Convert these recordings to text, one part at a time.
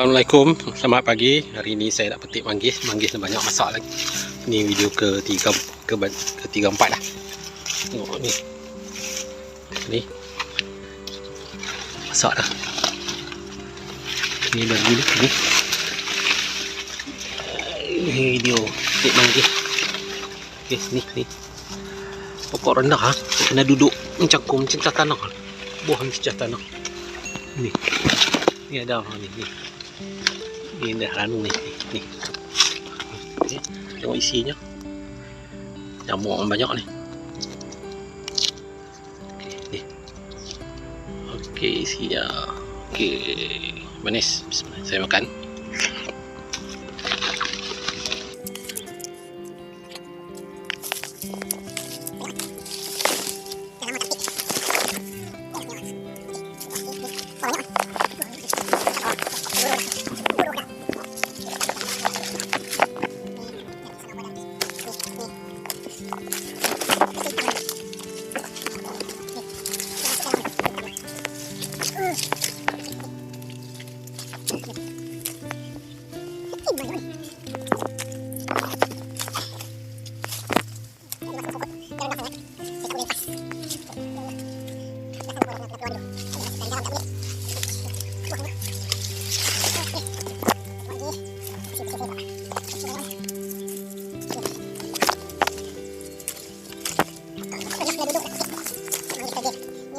Assalamualaikum, selamat pagi. Hari ini saya nak petik manggis. Manggis dah banyak masak lagi. Ni video ke tiga ke ketiga empat lah. Tengok ni. Ni. Masak dah. Ni lagi ni. Ni. Ni video petik manggis. Yes, ni ni. Pokok rendah ha. Kena duduk mencangkum macam tanah. Buah macam tanah. Ni. Ni ada ni? ni. Ni dah ranu ni. Ni. Okay. Tengok isinya. Yang banyak ni. Okey, ni. Okey, isinya. Okey. Manis. Bismillah. Saya makan.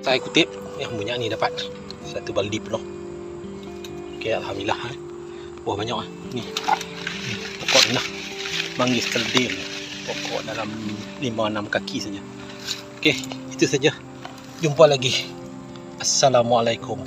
Saya kutip yang punya ni dapat satu baldi penuh. Okey alhamdulillah eh. Buah banyak ah. Ni. ni. Pokok rendah. Manggis keldil. Pokok dalam 5 6 kaki saja. Okey, itu saja. Jumpa lagi. Assalamualaikum